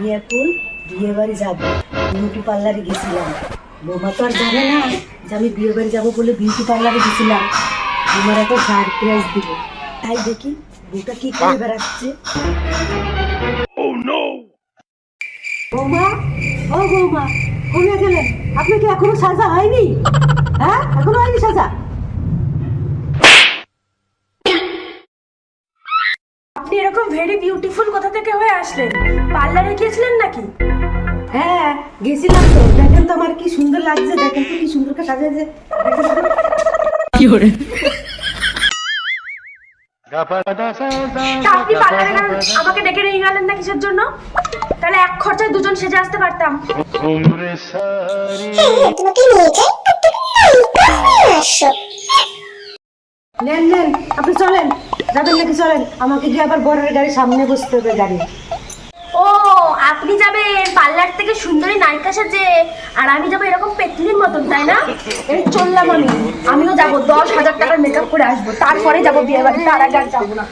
আমি এখন বিয়ে বাড়ি যাব। বিউটি পার্লারে গেছিলাম। বৌমা তো আর জানে না যে আমি বিয়ে বাড়ি যাব বলে বিউটি পার্লারে গেছিলাম। আমার এখন সারপ্রাইজ দিব। তাই দেখি বউটা কি করে বেড়াচ্ছে। বৌমা ও বৌমা কোনে গেলেন। আপনি কি এখনও সাজা হয়নি? হ্যাঁ এখনও হয়নি সাজা? আপনি এরকম ভেরি বিউটিফুল কোথা থেকে হয়ে আসলেন। পার্লারে গিয়েছিলেন নাকি? হ্যাঁ গেছিলাম তো। দেখেন তো আমার কি সুন্দর লাগছে দেখেন তো কি সুন্দর করে দেখেন তো। তা আপনি পার্লারে গেলেন আমাকে ডেকে নিয়ে গেলেন না কিসের জন্য? তাহলে এক খরচায় দুজন সেজে আসতে পারতাম। নেন নেন আপনি চলেন। যাবেন নাকি চলেন? আমাকে গিয়ে আবার বরের গাড়ি সামনে বসতে হবে গাড়ি। ও, আপনি যাবেন পার্লার থেকে সুন্দরী নায়িকা সাজে। আর আমি যাব এরকম পেতলির মতন, তাই না? এই চললাম আমি। আমিও যাব, দশ হাজার টাকার মেকআপ করে আসব। তারপরে যাব বিয়ে বাড়ি তার আগে আর যাব না।